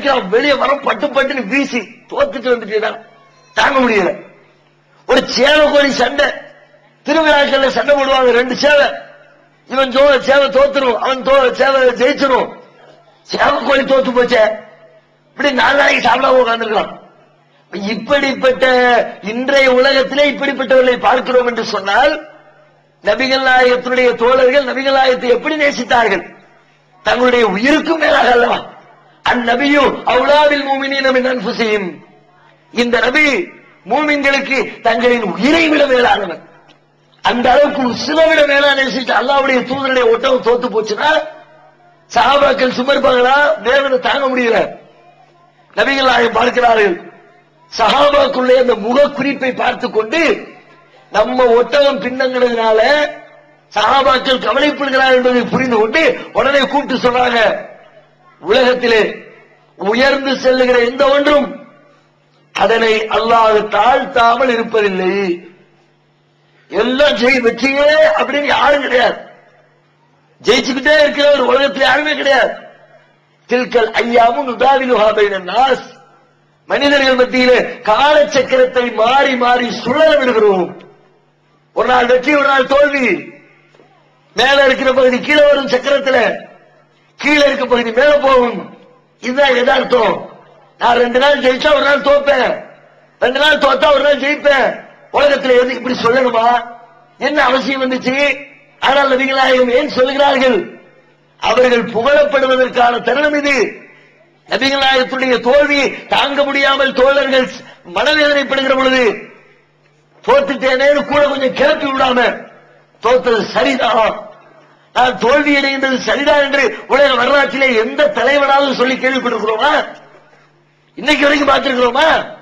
வெளியே வர பட்டு பட்டுன்னு வீசி தோத்துட்டு வந்துட்டீங்கன்னா தாங்க முடியல. ஒரு சேவை கோரி சண்டை. திருவிழாக்கள்ல சண்டை போடுவாங்க ரெண்டு சேவை. இவன் ஜோ சேவை தோத்துரும் அவன் தோ சேவை ஜெயிச்சிரும். சேவை கோழி தோத்து போச்சே. இப்படி நாலு நாளைக்கு சாப்பிடாம உட்காந்துருக்கலாம் இப்படிப்பட்ட இன்றைய உலகத்திலே இப்படிப்பட்டவர்களை பார்க்கிறோம் என்று சொன்னால் நபிகள் நாயகத்தினுடைய தோழர்கள் நபிகள் நாயகத்தை எப்படி நேசித்தார்கள்? தங்களுடைய உயிருக்கும் மேலாக அல்லவா? அந்நபியும் அவுலாவில் மூமினின் அன்புசையும் இந்த நபி மூமின்களுக்கு தங்களின் உயிரை விட மேலானவர். அந்த அளவுக்கு உசுரை விட மேலான நேசிச்சு அல்லாவுடைய தூதருடைய ஒட்டகம் தோத்து போச்சுன்னா சஹாபாக்கள் சுமர்ப்பாங்களா வேதனை தாங்க முடியல. நபிகள் நாயகம் பார்க்கிறார்கள். சஹாபாக்குள்ளே அந்த முக குறிப்பை பார்த்து கொண்டு நம்ம ஒட்டகம் பின்னங்கிறதுனால சஹாபாக்கள் கவலைப்படுகிறார் என்பதை புரிந்து கொண்டு உடனே கூப்பிட்டு சொல்றாங்க. உலகத்திலே உயர்ந்து செல்லுகிற எந்த ஒன்றும் அதனை அல்லாஹ் தாழ்த்தாமல் இருப்பதில்லை. எல்லாம் ஜெய் வெற்றியே அப்படின்னு யாரும் கிடையாது. ஜெயிச்சுக்கிட்டே இருக்கிற ஒரு உலகத்தில் யாருமே கிடையாது. தில்கல் ஐயாவும் நாஸ். மனிதர்கள் மத்தியிலே காலச்சக்கரத்தை மாறி மாறி சுழல விடுகிறோம். ஒரு நாள் வெற்றி ஒரு நாள் தோல்வி. மேல இருக்கிற பகுதி கீழே வரும் சக்கரத்தில் கீழே இருக்க பகுதி மேல போகும். இதுதான் எதார்த்தம் நான் ரெண்டு நாள் ஜெயிச்சா ஒரு நாள் தோப்பேன். ரெண்டு நாள் தோத்தா ஒரு நாள் ஜெயிப்பேன். உலகத்துல எது இப்படி சொல்லணுமா? என்ன அவசியம் வந்துச்சு? ஆனால் நபிகளாயகம் ஏன் சொல்லுகிறார்கள்? அவர்கள் புகழப்படுவதற்கான தருணம் இது. நபிகளாயத்துடைய தோல்வி தாங்க முடியாமல் தோழர்கள் மனவேதனைப்படுகிற பொழுது தோத்துட்டேனேன்னு கூட கொஞ்சம் கிளப்பி விடாம தோத்தது சரிதான். நான் தோல்வி அடைகின்றது சரிதான் என்று உலக வரலாற்றிலே எந்த தலைவனாலும் சொல்லி கேள்விப்பட்டிருக்கிறோமா? இன்னைக்கு வரைக்கும் பார்த்திருக்கிறோமா?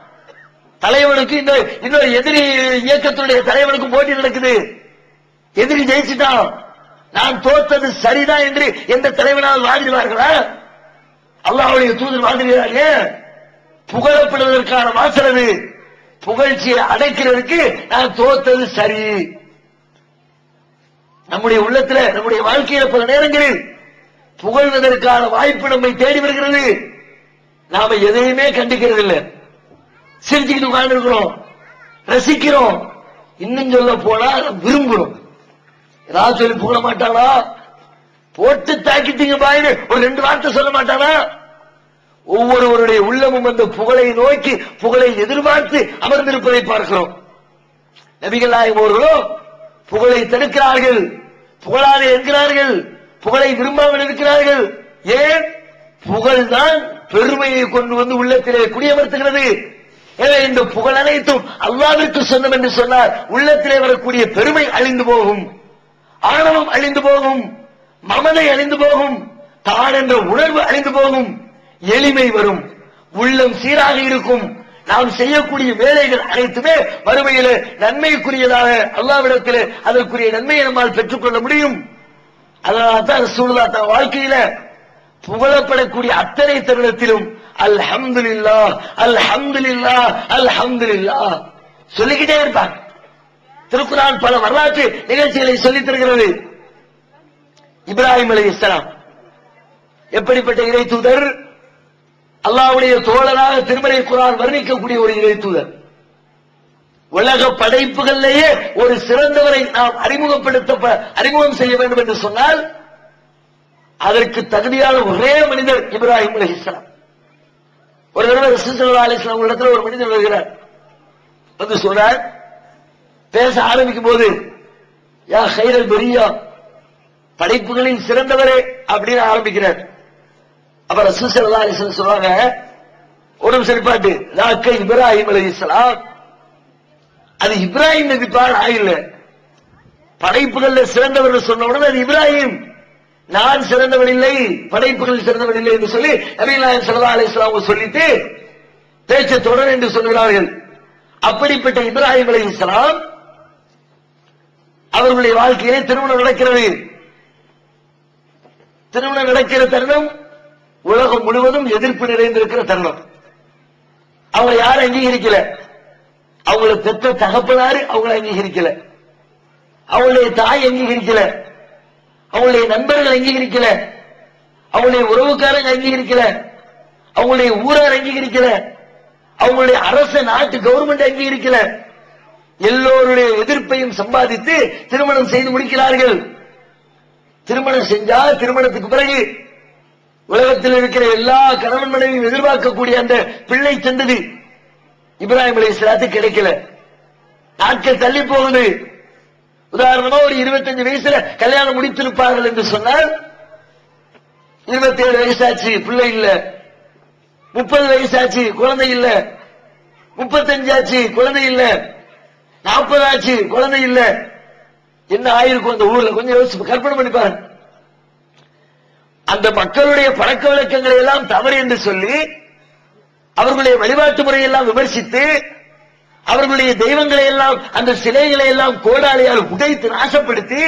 தலைவனுக்கு இந்த இன்னொரு எதிரி இயக்கத்துடைய தலைவனுக்கும் போட்டி நடக்குது. எதிரி ஜெயிச்சுட்டான். நான் தோத்தது சரிதான் என்று எந்த தலைவனால் வாதிடுவார்களா? அல்லாவுடைய தூதர் வாதிடுகிறாங்க புகழப்படுவதற்கான வாசல் அது. புகழ்ச்சியை அடைக்கிறதுக்கு நான் தோத்தது சரி. நம்முடைய உள்ளத்துல நம்முடைய வாழ்க்கையில பல நேரங்களில் புகழ்வதற்கான வாய்ப்பு நம்மை தேடி வருகிறது. நாம எதையுமே கண்டிக்கிறது இல்லை சிரிச்சுக்கிட்டு உட்கார்ந்து இருக்கிறோம் ரசிக்கிறோம். இன்னும் சொல்ல போனா விரும்புறோம். ஏதாவது சொல்லி புகழ மாட்டானா? போட்டு தாக்கிட்டீங்க பாயின்னு ஒரு ரெண்டு வார்த்தை சொல்ல மாட்டானா? ஒவ்வொருவருடைய உள்ளமும் அந்த புகழை நோக்கி புகழை எதிர்பார்த்து அமர்ந்திருப்பதை பார்க்கிறோம். நபிகள் நாயகம் அவர்களோ புகழை தடுக்கிறார்கள். புகழாது என்கிறார்கள் புகழை விரும்பாமல் இருக்கிறார்கள். ஏன்? புகழ்தான் பெருமையை கொண்டு வந்து உள்ளத்திலே குடியமர்த்துகிறது. எனவே இந்த புகழ் அனைத்தும் அல்லாவிற்கு சொந்தம் என்று சொன்னார் உள்ளத்திலே வரக்கூடிய பெருமை அழிந்து போகும். ஆணவம் அழிந்து போகும். மமதை அழிந்து போகும். தான் என்ற உணர்வு அழிந்து போகும். எளிமை வரும். உள்ளம் சீராக இருக்கும். நாம் செய்யக்கூடிய வேலைகள் அனைத்துமே வறுமையில நன்மைக்குரியதாக அல்லாவிடத்தில் அதற்குரிய நன்மையை நம்மால் பெற்றுக்கொள்ள முடியும். அதனால்தான் தான் தன் வாழ்க்கையில புகழப்படக்கூடிய அத்தனை தருணத்திலும் அல்ஹம்துலில்லா அல்ஹம்துலில்லா அல்ஹம்துலில்லா சொல்லிக்கிட்டே இருப்பாங்க. திருக்குறான் பல வரலாற்று நிகழ்ச்சிகளை சொல்லித் தருகிறது. இப்ராஹிம் அலி இஸ்லாம் எப்படிப்பட்ட இறை தூதர்? அல்லாவுடைய தோழராக திருமலை குரான் வர்ணிக்கக்கூடிய ஒரு இறை உலக படைப்புகளிலேயே ஒரு சிறந்தவரை நாம் அறிமுகப்படுத்த அறிமுகம் செய்ய வேண்டும் என்று சொன்னால் அதற்கு தகுதியான ஒரே மனிதர் இப்ராஹிம் அலி இஸ்லாம் ஒரு தடவை ரசூலுல்லாஹி அலைஹி வஸல்லம் இடத்துல ஒரு மனிதர் வருகிறார். வந்து சொல்றார் பேச ஆரம்பிக்கும் போது யா ஹைரல் பெரியா படைப்புகளின் சிறந்தவரே அப்படின்னு ஆரம்பிக்கிறார். அப்ப ரசூல் ஸல்லல்லாஹு அலைஹி ஒரு நிமிஷம் நிப்பாட்டு லாக்க இப்ராஹிம் இஸ்லாம் அது இப்ராஹிம் நபிப்பா நான் இல்ல படைப்புகள்ல சிறந்தவர்கள் சொன்ன உடனே அது இப்ராஹிம். நான் சிறந்தவன் இல்லை படைப்புகள் சிறந்தவன் இல்லை என்று சொல்லி நபீல் சல்லா ஸல்லல்லாஹு அலைஹி சொல்லிட்டு பேச்சை தொடர் என்று சொல்கிறார்கள் அப்படிப்பட்ட இப்ராஹிம் அலைஹிஸ்ஸலாம் அவர்களுடைய வாழ்க்கையிலே திருமணம் நடக்கிறது. திருமணம் நடக்கிற தருணம் உலகம் முழுவதும் எதிர்ப்பு நிறைந்திருக்கிற தருணம். அவங்க யாரும் அங்கீகரிக்கல. அவங்கள பெற்ற தகப்பனாரு அவங்கள அங்கீகரிக்கல. அவங்களுடைய தாய் அங்கீகரிக்கல. அவங்களுடைய நண்பர்கள் அங்கீகரிக்கல. அவங்களுடைய உறவுக்காரங்க அங்கீகரிக்கல. அவங்களுடைய ஊரார் அங்கீகரிக்கல. அவங்களுடைய அரச நாட்டு கவர்மெண்ட் அங்கீகரிக்கல. எல்லோருடைய எதிர்ப்பையும் சம்பாதித்து திருமணம் செய்து முடிக்கிறார்கள். திருமணம் செஞ்சா திருமணத்துக்கு பிறகு உலகத்தில் இருக்கிற எல்லா கணவன் மனைவியும் எதிர்பார்க்கக்கூடிய அந்த பிள்ளை சந்ததி இப்ராஹிம் அலி கிடைக்கல. நாட்கள் தள்ளி போகுது உதாரணமா ஒரு 25 வயசுல கல்யாணம் முடித்திருப்பார்கள் என்று சொன்னால் 27 வயசாச்சு பிள்ளை இல்ல. முப்பது வயசாச்சு குழந்தை இல்ல. முப்பத்தஞ்சு ஆச்சு குழந்தை இல்ல. நாற்பதாச்சு குழந்தை இல்ல. என்ன ஆயிருக்கும் அந்த ஊர்ல? கொஞ்சம் யோசிச்சு கற்பனை பண்ணி பாருங்க. அந்த மக்களுடைய பழக்க வழக்கங்களை எல்லாம் தவறு என்று சொல்லி அவர்களுடைய வழிபாட்டு முறையெல்லாம் விமர்சித்து அவர்களுடைய தெய்வங்களை எல்லாம் அந்த சிலைகளை எல்லாம் கோடாளியால் உடைத்து நாசப்படுத்தி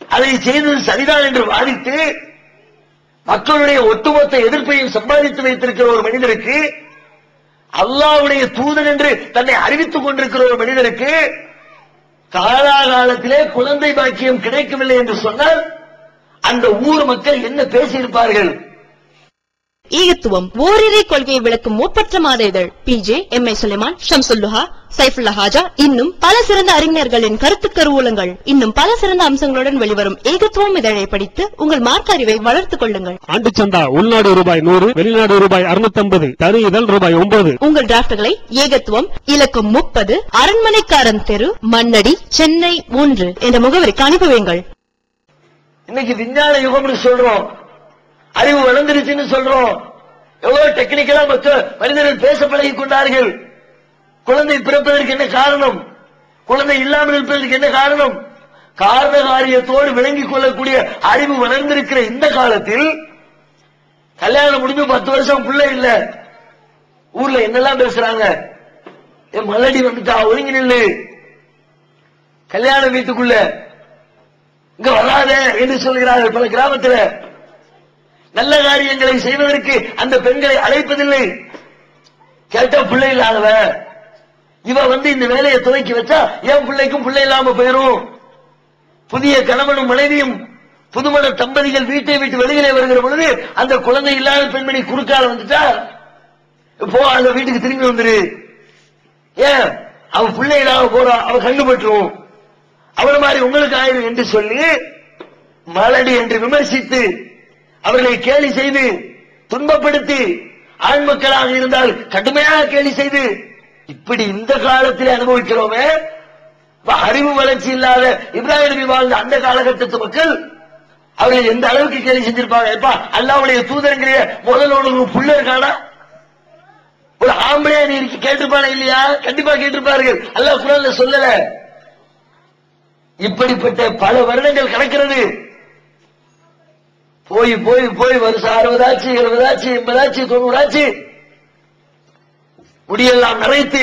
அதை செய்தது சரிதான் என்று வாதித்து மக்களுடைய ஒட்டுமொத்த எதிர்ப்பையும் சம்பாதித்து வைத்திருக்கிற ஒரு மனிதருக்கு அல்லாவுடைய தூதன் என்று தன்னை அறிவித்துக் கொண்டிருக்கிற ஒரு மனிதருக்கு காலாகாலத்திலே குழந்தை பாக்கியம் கிடைக்கவில்லை என்று சொன்னால் அந்த ஊர் மக்கள் என்ன பேசியிருப்பார்கள்? ஈகத்துவம் ஓரிரை கொள்கையை விளக்கும் ஒப்பற்ற மாத இதழ் PJ M I Sulaiman Shamsulluha Saifullah Haja இன்னும் பல சிறந்த அறிஞர்களின் கருத்து கருவூலங்கள். இன்னும் பல சிறந்த அம்சங்களுடன் வெளிவரும் ஏகத்துவம் இதழை படித்து உங்கள் மார்க்க அறிவை வளர்த்துக் கொள்ளுங்கள். ஆண்டு சந்தா உள்நாடு ரூபாய் நூறு வெளிநாடு ரூபாய் அறுநூத்தம்பது தனி இதழ் ரூபாய் ஒன்பது. உங்கள் டிராப்ட்களை ஏகத்துவம் இலக்கம் முப்பது அரண்மனைக்காரன் தெரு மண்ணடி சென்னை மூன்று என்ற முகவரிக்கு அனுப்பி வையுங்கள். இன்னைக்கு விஞ்ஞான யுகம்னு சொல்றோம். அறிவு வளர்ந்துருச்சுன்னு சொல்றோம். எவ்வளவு டெக்னிக்கலா மக்கள் மனிதர்கள் பேச பழகி கொண்டார்கள். குழந்தை பிறப்பதற்கு என்ன காரணம்? குழந்தை இல்லாமல் இருப்பதற்கு என்ன காரணம்? காரண காரியத்தோடு விளங்கிக் கொள்ளக்கூடிய அறிவு வளர்ந்திருக்கிற இந்த காலத்தில் கல்யாணம் முடிஞ்சு பத்து வருஷம் பிள்ளை இல்ல. ஊர்ல என்னெல்லாம் பேசுறாங்க? என் மல்லடி வந்துட்டா ஒதுங்கி நில்லு. கல்யாண வீட்டுக்குள்ள இங்க வராத என்று சொல்கிறார்கள் பல கிராமத்தில். நல்ல காரியங்களை செய்வதற்கு அந்த பெண்களை அழைப்பதில்லை. கேட்டா பிள்ளை இல்லாதவ. இவ வந்து இந்த வேலையை துவக்கி வச்சா என் பிள்ளைக்கும் பிள்ளை இல்லாம போயிரும். புதிய கணவனும் மனைவியும் புதுமண தம்பதிகள் வீட்டை விட்டு வெளியிலே வருகிற பொழுது அந்த குழந்தை இல்லாத பெண்மணி குறுக்கால வந்துட்டா. போ அந்த வீட்டுக்கு திரும்பி வந்துரு. ஏன்? அவ பிள்ளை இல்லாம போறா அவ கண்டுபட்டுருவோம் அவர் மாதிரி உங்களுக்கு ஆயிரும் என்று சொல்லி மலடி என்று விமர்சித்து அவர்களை கேலி செய்து துன்பப்படுத்தி ஆண் மக்களாக இருந்தால் கடுமையாக கேலி செய்து இப்படி இந்த காலத்தில் அனுபவிக்கிறோமே. அறிவு வளர்ச்சி இல்லாத இப்ராஹிம் நபி வாழ்ந்த அந்த காலகட்டத்து மக்கள் அவர்கள் எந்த அளவுக்கு கேலி செஞ்சிருப்பாங்க? எப்பா அல்லாவுடைய தூதரங்கிற முதலோடு ஒரு புள்ள இருக்கானா ஒரு ஆம்பளையா நீ இருக்கு கேட்டிருப்பானா இல்லையா? கண்டிப்பா கேட்டிருப்பார்கள். அல்லாஹ் குரான்ல சொல்லல. இப்படிப்பட்ட பல வருடங்கள் கிடக்கிறது. போய் போய் போய் வருஷம் அறுபதாச்சு எழுபதாச்சு எண்பதாச்சு தொண்ணூறாச்சு. முடியெல்லாம் நரைத்து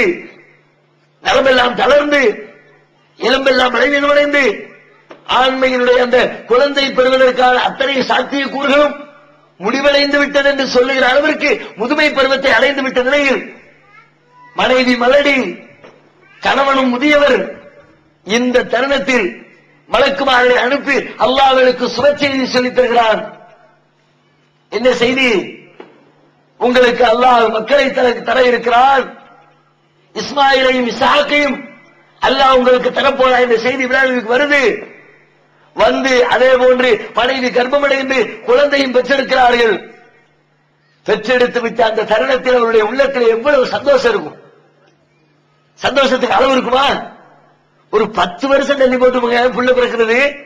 நரம்பெல்லாம் தளர்ந்து எலும்பெல்லாம் அடைந்து ஆண்மையினுடைய அந்த குழந்தை பெறுவதற்கான அத்தனை சாத்திய கூறுகளும் முடிவடைந்து விட்டது என்று சொல்லுகிற அளவிற்கு முதுமை பருவத்தை அடைந்து விட்ட நிலையில் மனைவி மலடி கணவனும் முதியவர் இந்த தருணத்தில் மலக்குமார்களை அனுப்பி அல்லாஹ்வுக்கு சுப செய்தி சொல்லித் தருகிறான் என்ன செய்தி? உங்களுக்கு அல்லாஹ் மக்களை தர தர இருக்கிறான் இஸ்மாயிலையும் இசாக்கையும் அல்லாஹ் உங்களுக்கு தரப்போறா என்ற செய்தி இப்ராஹிமுக்கு வருது. வந்து அதே போன்று மனைவி கர்ப்பமடைந்து குழந்தையும் பெற்றெடுக்கிறார்கள் பெற்றெடுத்து விட்ட அந்த தருணத்தில் அவருடைய உள்ளத்தில் எவ்வளவு சந்தோஷம் இருக்கும்? சந்தோஷத்துக்கு அளவு இருக்குமா? ஒரு பத்து வருஷம் தள்ளி போட்டு புள்ள பிறக்கிறது.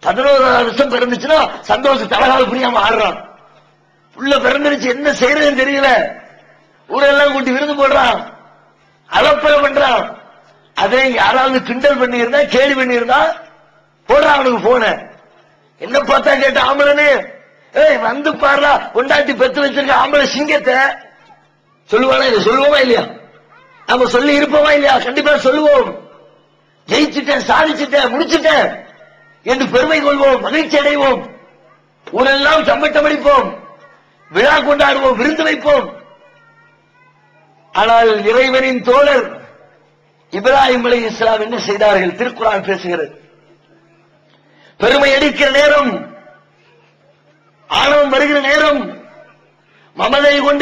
பதினோராவது வருஷம் பிறந்துச்சுன்னா சந்தோஷம் தலகால புரியாம ஆடுறான். புள்ள பிறந்துருச்சு என்ன செய்யறதுன்னு தெரியல. ஊரெல்லாம் கூட்டி விருந்து போடுறான். அலப்பறை பண்றான். அதை யாராவது கிண்டல் பண்ணியிருந்தா கேலி பண்ணி போடுறான் அவனுக்கு போன என்ன பார்த்தா கேட்ட ஆம்பளனு ஏய் வந்து பாடுறா கொண்டாட்டி பெத்து வச்சிருக்க ஆம்பளை சிங்கத்தை. சொல்லுவானா இல்ல சொல்லுவோமா இல்லையா? நம்ம சொல்லி இருப்போமா இல்லையா? கண்டிப்பா சொல்லுவோம். ஜெயிச்சுட்டேன் சாதிச்சுட்டேன் முடிச்சுட்டேன் என்று பெருமை கொள்வோம் மகிழ்ச்சி அடைவோம். ஊரெல்லாம் சம்பட்டமடிப்போம் விழா கொண்டாடுவோம் விருந்து வைப்போம். ஆனால் இறைவனின் தோழர் இப்ராஹிம் அலி இஸ்லாம் என்ன செய்தார்கள்? திருக்குறான் பேசுகிறது. பெருமை அடிக்கிற நேரம் ஆணவம் வருகிற நேரம் மமதை கொண்டு